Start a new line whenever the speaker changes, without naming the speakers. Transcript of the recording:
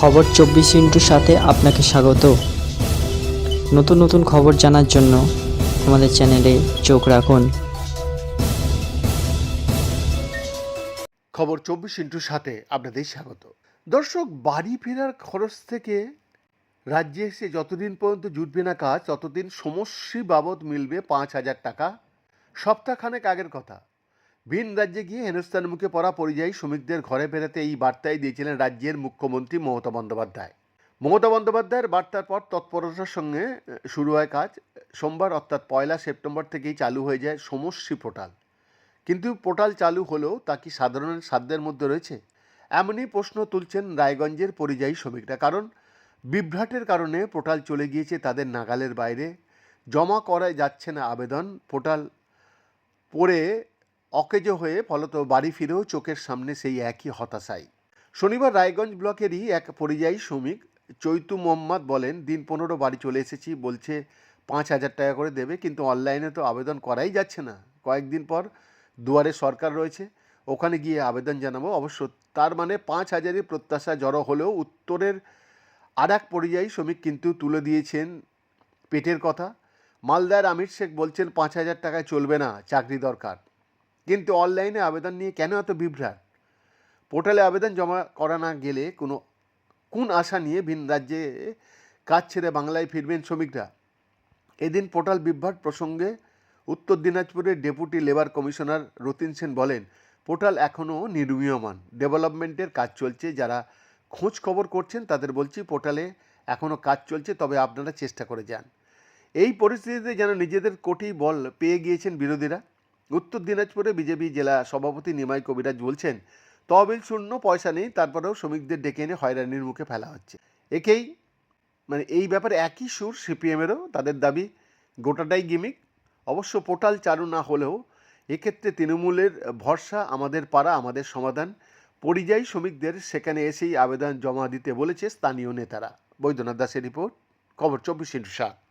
খবর চব্বিশ ইন্টুর সাথে আপনাকে স্বাগত। নতুন নতুন খবর জানার জন্য আমাদের চ্যানেলে চোখ রাখুন।
খবর চব্বিশ ইন্টুর সাথে আপনাদের স্বাগত। দর্শক, বাড়ি ফেরার খরচ থেকে রাজ্যে এসে যতদিন পর্যন্ত জুটবে না কাজ, ততদিন সমস্যি বাবদ মিলবে পাঁচ হাজার টাকা। সপ্তাহখানেক আগের কথা। ভিন রাজ্যে গিয়ে হেনস্থার মুখে পড়া পরিযায়ী শ্রমিকদের ঘরে ফেরাতে এই বার্তাই দিয়েছিলেন রাজ্যের মুখ্যমন্ত্রী মমতা বন্দ্যোপাধ্যায়। মমতা বন্দ্যোপাধ্যায়ের বার্তার পর তৎপরতার সঙ্গে শুরু হয় কাজ। সোমবার অর্থাৎ পয়লা সেপ্টেম্বর থেকেই চালু হয়ে যায় সমস্যি পোর্টাল। কিন্তু পোর্টাল চালু হলেও তা কি সাধারণ সাধ্যের মধ্যে রয়েছে? এমনই প্রশ্ন তুলছেন রায়গঞ্জের পরিযায়ী শ্রমিকরা। কারণ বিভ্রাটের কারণে পোর্টাল চলে গিয়েছে তাদের নাগালের বাইরে। জমা করা যাচ্ছে না আবেদন। পোর্টাল পড়ে অকেজো হয়ে ফলত বাড়ি ফিরেও চোখের সামনে সেই একই হতাশাই শনিবার রায়গঞ্জ ব্লকেরই এক পরিযায়ী শ্রমিক চৈতু মোহাম্মদ বলেন, দিন পনেরো বাড়ি চলে এসেছি, বলছে পাঁচ হাজার টাকা করে দেবে, কিন্তু অনলাইনে তো আবেদন করাই যাচ্ছে না। কয়েকদিন পর দুয়ারে সরকার রয়েছে, ওখানে গিয়ে আবেদন জানাব। অবশ্য তার মানে পাঁচ হাজারই প্রত্যাশা জড়ো হলেও উত্তরের আর এক পরিযায়ী শ্রমিক কিন্তু তুলে দিয়েছেন পেটের কথা। মালদার আমির শেখ বলছেন, পাঁচ হাজার টাকায় চলবে না, চাকরি দরকার। কিন্তু অনলাইনে আবেদন নিয়ে কেন এত বিভ্রাট? পোর্টালে আবেদন জমা করা না গেলে কোনো, কোন আশা নিয়ে ভিন রাজ্যে কাজ ছেড়ে বাংলায় ফিরবেন শ্রমিকরা? এদিন পোর্টাল বিভ্রাট প্রসঙ্গে উত্তর দিনাজপুরের deputy labour commissioner Ratin Sen বলেন, পোর্টাল এখনও নির্মীয়মান। ডেভেলপমেন্টের কাজ চলছে, যারা খোঁজ খবর করছেন তাদের বলছি পোর্টালে এখনও কাজ চলছে, তবে আপনারা চেষ্টা করে যান। এই পরিস্থিতিতে যেন নিজেদের কোটি বল পেয়ে গিয়েছেন বিরোধীরা। উত্তর দিনাজপুরে বিজেপি জেলা সভাপতি নিমাই কবিরাজ বলছেন, তহবিল শূন্য, পয়সা নেই, তারপরেও শ্রমিকদের ডেকে এনে হয়রানির মুখে ফেলা হচ্ছে। একেই মানে এই ব্যাপারে একই সুর সিপিএমেরও তাদের দাবি, গোটাটাই গিমিক। অবশ্য পোর্টাল চালু না হলেও এক্ষেত্রে তৃণমূলের ভরসা, আমাদের পাড়া, আমাদের সমাধান, পরিযায়ী শ্রমিকদের সেখানে এসেই আবেদন জমা দিতে বলেছে স্থানীয় নেতারা। বৈদ্যনাথ দাসের রিপোর্ট, খবর চব্বিশ ইন্টু সাত।